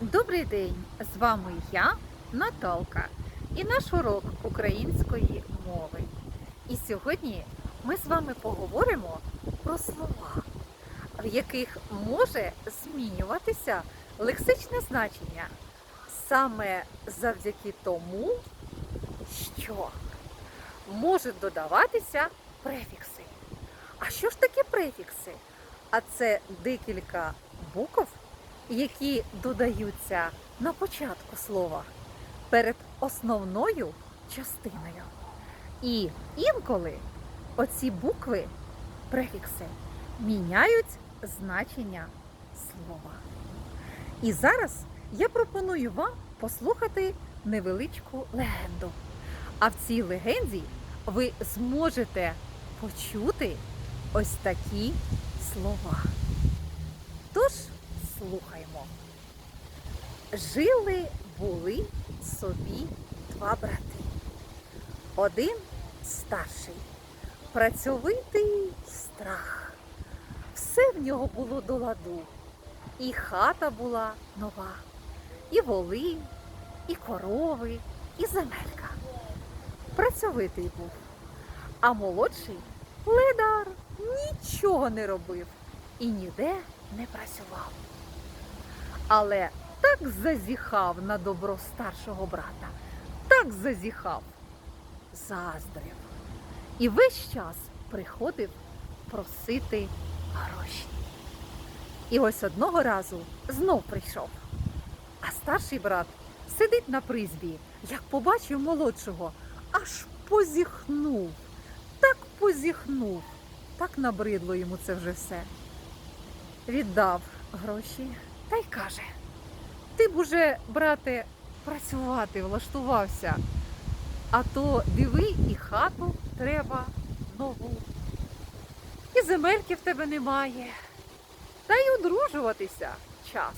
Добрий день! З вами я, Наталка, і наш урок української мови. І сьогодні ми з вами поговоримо про слова, в яких може змінюватися лексичне значення саме завдяки тому, що можуть додаватися префікси. А що ж таке префікси? А це декілька букв, які додаються на початку слова перед основною частиною. І інколи оці букви, префікси, міняють значення слова. І зараз я пропоную вам послухати невеличку легенду. А в цій легенді ви зможете почути ось такі слова. Тож слухаймо. Жили були собі два брати. Один старший, працьовитий страх. Все в нього було до ладу. І хата була нова, і воли, і корови, і земелька. Працьовитий був. А молодший ледар нічого не робив і ніде не працював. Але так зазіхав на добро старшого брата, так зазіхав, заздрив. І весь час приходив просити гроші. І ось одного разу знов прийшов. А старший брат сидить на призбі, як побачив молодшого, аж позіхнув, так позіхнув, так набридло йому це вже все. Віддав гроші та й каже: Ти б уже, брате, працювати, влаштувався, а то диви і хату треба нову. І земельки в тебе немає. Та й одружуватися час.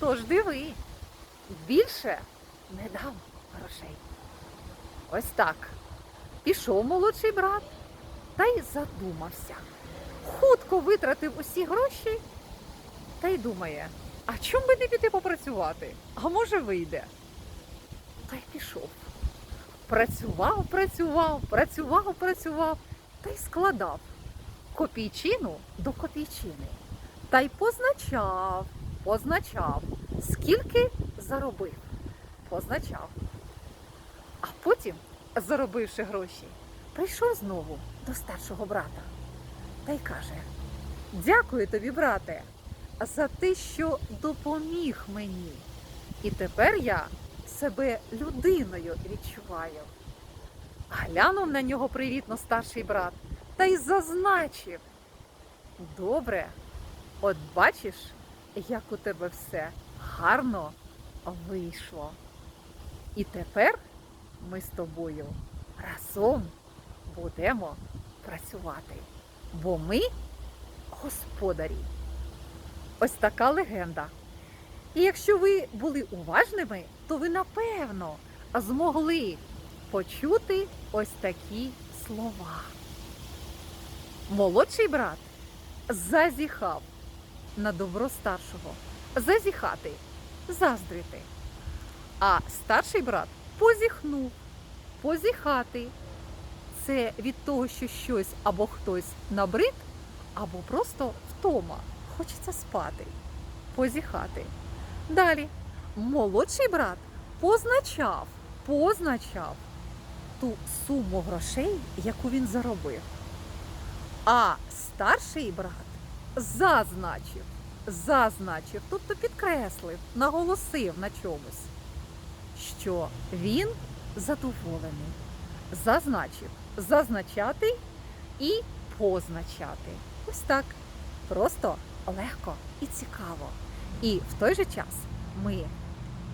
Тож диви, більше не дам грошей. Ось так. Пішов молодший брат та й задумався. Хутко витратив усі гроші та й думає, а чому би не піти попрацювати? А може вийде? Та й пішов. Працював, працював, працював, працював та й складав копійчину до копійчини. Та й позначав, позначав, скільки заробив. Позначав. А потім, заробивши гроші, прийшов знову до старшого брата та й каже: Дякую тобі, брате, за те, що допоміг мені. І тепер я себе людиною відчуваю. Глянув на нього привітно старший брат та й зазначив. Добре, от бачиш, як у тебе все гарно вийшло. І тепер ми з тобою разом будемо працювати, бо ми господарі. Ось така легенда. І якщо ви були уважними, то ви напевно змогли почути ось такі слова. Молодший брат зазіхав на добро старшого. Зазіхати, заздрити. А старший брат позіхнув, позіхати. Це від того, що щось або хтось набрид, або просто втома. Хочеться спати, позіхати. Далі молодший брат позначав, позначав ту суму грошей, яку він заробив. А старший брат зазначив, зазначив, тобто підкреслив, наголосив на чомусь, що він задоволений. Зазначив, зазначати і позначати. Ось так. Просто легко і цікаво. І в той же час ми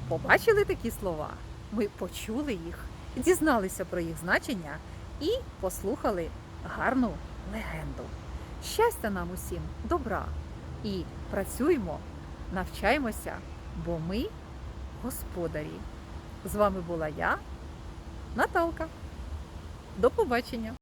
побачили такі слова, ми почули їх, дізналися про їх значення і послухали гарну легенду. Щастя нам усім, добра і працюємо, навчаємося, бо ми господарі. З вами була я, Наталка. До побачення!